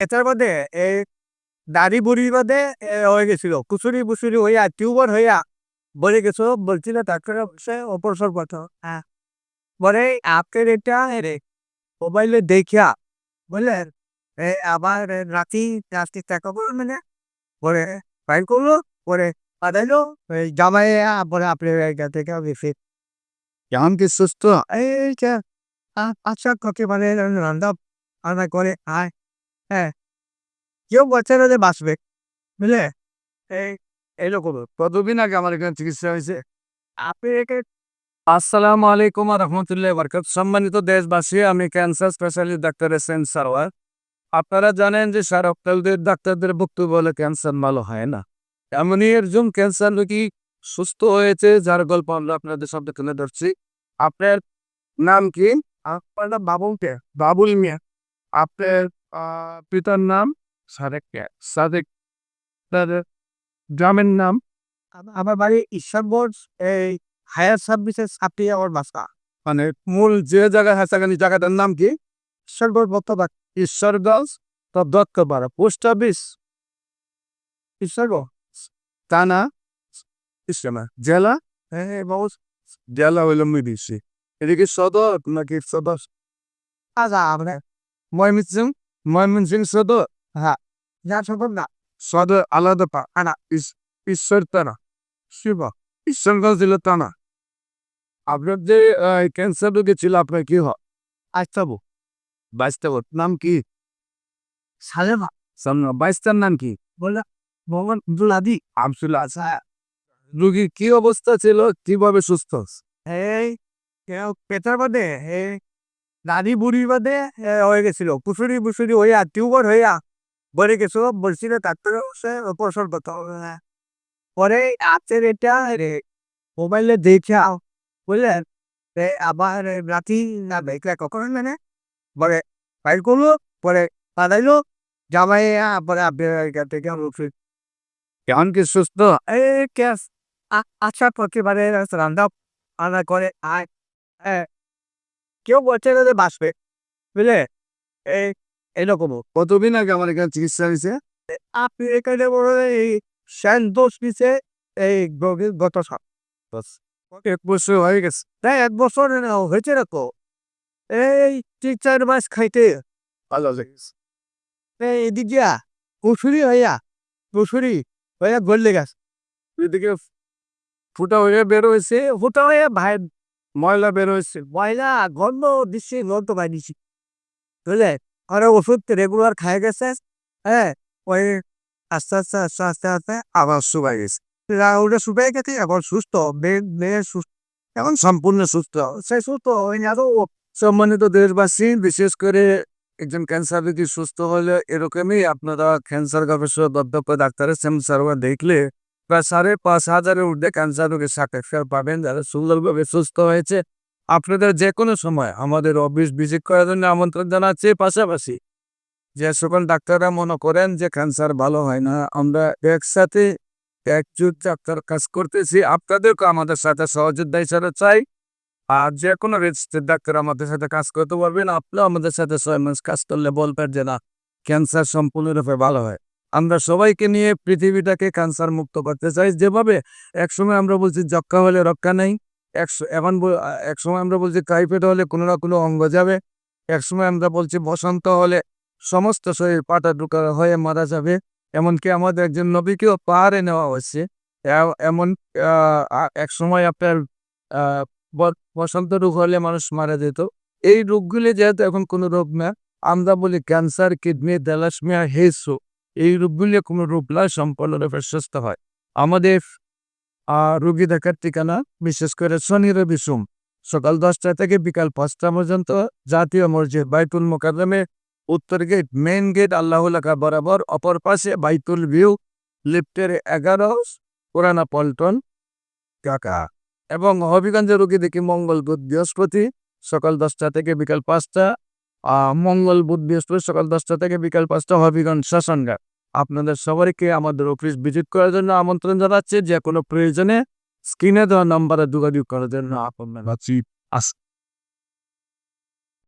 এটার মধ্যে এই দাড়ি বুড়ির এ, হয়ে গেছিল। কুচুরি বুচুরি হইয়া টিউবার হইয়া বলে গেছো বলছিল ডাক্তার বসে অপারেশন করতে হ্যাঁ। বলে আপনার এটা রে মোবাইলে দেখিয়া এই আবার রাতি রাত্রি টাকা করো মানে। পরে ফাইল করল? পরে পাঠাইলো। ওই জামাই পরে আপনার এখান থেকে বেশি কি সুস্থ? এই আচ্ছা কাকে মানে রান্না রান্না করে আয় হ্যাঁ কেউ বলছে না যে বাঁচবে, বুঝলে? এই এইরকম কতদিন আগে আমার এখানে চিকিৎসা হয়েছে? আপনি আসসালামু আলাইকুম রহমতুল্লাহ বরকত সম্মানিত দেশবাসী, আমি cancer specialist doctor S N Sarwar. আপনারা জানেন যে সারকতালদের ডাক্তারদের বক্তব্য হলে, ক্যান্সার ভালো হয় না। এমনই একজন ক্যান্সার রোগী সুস্থ হয়েছে, যার গল্প আমরা আপনাদের সামনে তুলে ধরছি। আপনার নাম কি? আপনার নাম বাবুকে বাবুল মিয়া। আপনার পিতার নাম সাদেক সাদেক তার গ্রামের নাম। আম- আমার বাড়ি ঈশ্বরগঞ্জ এই হায়ার সার্ভিসেস আপনি আমার বাসা। মানে মূল যে জায়গায় হাসাগানি জায়গাটার নাম কি? ঈশ্বরগঞ্জ বর্তমান। ঈশ্বরগঞ্জ তো দত্তপাড়া পোস্ট অফিস। ঈশ্বরগঞ্জ। থানা ইসলামা জেলা? হ্যাঁ বাবু জেলা হইল মিডিসি এদিকে সদর নাকি সদর? আচ্ছা আমরা ময়মনসিং ময়মনসিং সদর যা সদর না সদর আলাদা পা আনা ইস- ঈশ্বর তানা শিবা ঈশ্বরগঞ্জ দিল টানা আপনার যে ক্যান্সার রোগী ছিল আপনার কি হয় নাম কি সালে মা সামনে বাইশটার নাম কি বললাম মোহাম্মদ আব্দুল আদি আবসুল আচ্ছা রোগীর কি অবস্থা ছিল কীভাবে সুস্থ? এই পেটার মধ্যে বুড়ির মধ্যে এ, হয়ে গেছিল। কুসুরি বুসুরি হইয়া টিউবার হইয়া বলে গেছিল বলছিল ডাক্তার সে অপারেশন করতে হবে। পরে আপনার এটা মোবাইলে দেখে বুঝলেন আবার রাতি না দেখলে কখন মানে পরে ফাইল করল পরে পাঠাইলো জামাই পরে এখান কি সুস্থ? এই কেস আচ্ছা প্রতিবারে রান্না রান্না করে আয় কেউ বলছে না যে বাঁচবে বুঝলে? এই এরকম কতদিন আগে আমার এখানে চিকিৎসা হয়েছে? আপনি এখানে বড় এই স্যান দোষ পিছে এই গত সাপ এক বছর হয়ে গেছে। তাই এক বছর হয়েছে না তো? এই তিন চার মাস খাইতে। ভালো লেগেছে এদিকে কুসুরি হইয়া কুসুরি হইয়া গড়লে গেছে। এদিকে ফুটা হয়ে বের হয়েছে। ওটা হইয়া ভাই ময়লা বের হয়েছে। ময়লা, গন্ধ দিচ্ছি, গন্ধ পাই দিচ্ছি। বুঝলে? আর ওষুধ রেগুলার খাই গেছে হ্যাঁ? ওই আস্তে আস্তে আস্তে আস্তে আস্তে আবার শুকাই গেছে। ওটা শুকিয়ে গেছে, এখন সুস্থ মেয়ে সুস্থ, এখন সম্পূর্ণ সুস্থ। সে সুস্থ ওই আরও সম্মানিত দেশবাসী, বিশেষ করে একজন ক্যান্সার রোগী সুস্থ হলে এরকমই আপনারা ক্যান্সার গবেষক দপ্তর ডাক্তারের সেম সার্ভার দেখলে প্রায় সাড়ে পাঁচ হাজারের ঊর্ধ্বে ক্যান্সার রোগীর সাক্ষাৎকার পাবেন, যারা সুন্দরভাবে সুস্থ হয়েছে। আপনাদের যে কোনো সময় আমাদের অফিস ভিজিট করার জন্য আমন্ত্রণ জানাচ্ছি। পাশাপাশি যে সকল ডাক্তাররা মনে করেন যে ক্যান্সার ভালো হয় না, আমরা একসাথে একজুট ডাক্তার কাজ করতেছি। আপনাদেরকে আমাদের সাথে সহযোদ্ধা হিসাবে চাই। আর যে কোনো রেজিস্টার ডাক্তার আমাদের সাথে কাজ করতে পারবেন। আপনিও আমাদের সাথে ছয় মাস কাজ করলে বলবেন যে না ক্যান্সার সম্পূর্ণরূপে ভালো হয়। আমরা সবাইকে নিয়ে পৃথিবীটাকে ক্যান্সার মুক্ত করতে চাই। যেভাবে একসময় আমরা বলছি যক্ষা হলে রক্ষা নেই একশো এখন একসময় আমরা বলছি টাইফয়েড হলে কোনো না কোনো অঙ্গ যাবে, একসময় আমরা বলছি বসন্ত হলে সমস্ত শরীর পাটা ঢুকা হয়ে মারা যাবে। এমনকি আমাদের একজন নবীকেও পাহাড়ে নেওয়া হয়েছে। এমন এক সময় আপনার বসন্ত রোগ হলে মানুষ মারা যেত। এই রোগগুলি যেহেতু এখন কোনো রোগ না, আমরা বলি ক্যান্সার কিডনি দ্যালাসমিয়া হেসো এই রোগগুলি কোনো নয় সম্পূর্ণরূপে সুস্থ হয়। আমাদের রোগী দেখার ঠিকানা, বিশেষ করে শনি, রবি, সোম। সকাল দশটা থেকে বিকাল পাঁচটা পর্যন্ত জাতীয় মসজিদ, বাইতুল মোকাররমে। উত্তর গেট মেইন গেট আল্লাহ লেখা বরাবর, অপর পাশে বাইতুল ভিউ, লিফটের এগারো, পুরানা পল্টন কাকা এবং হবিগঞ্জের রোগী দেখি মঙ্গল বুধ বৃহস্পতি, সকাল দশটা থেকে বিকাল পাঁচটা মঙ্গল বুধ বৃহস্পতি, সকাল দশটা থেকে বিকাল পাঁচটা হবিগঞ্জ, শাসনঘাট। আপনাদের সবাইকে আমাদের অফিস ভিজিট করার জন্য আমন্ত্রণ জানাচ্ছি। যে কোনো প্রয়োজনে স্ক্রিনে দেওয়া নাম্বারে যোগাযোগ করার জন্য আপনার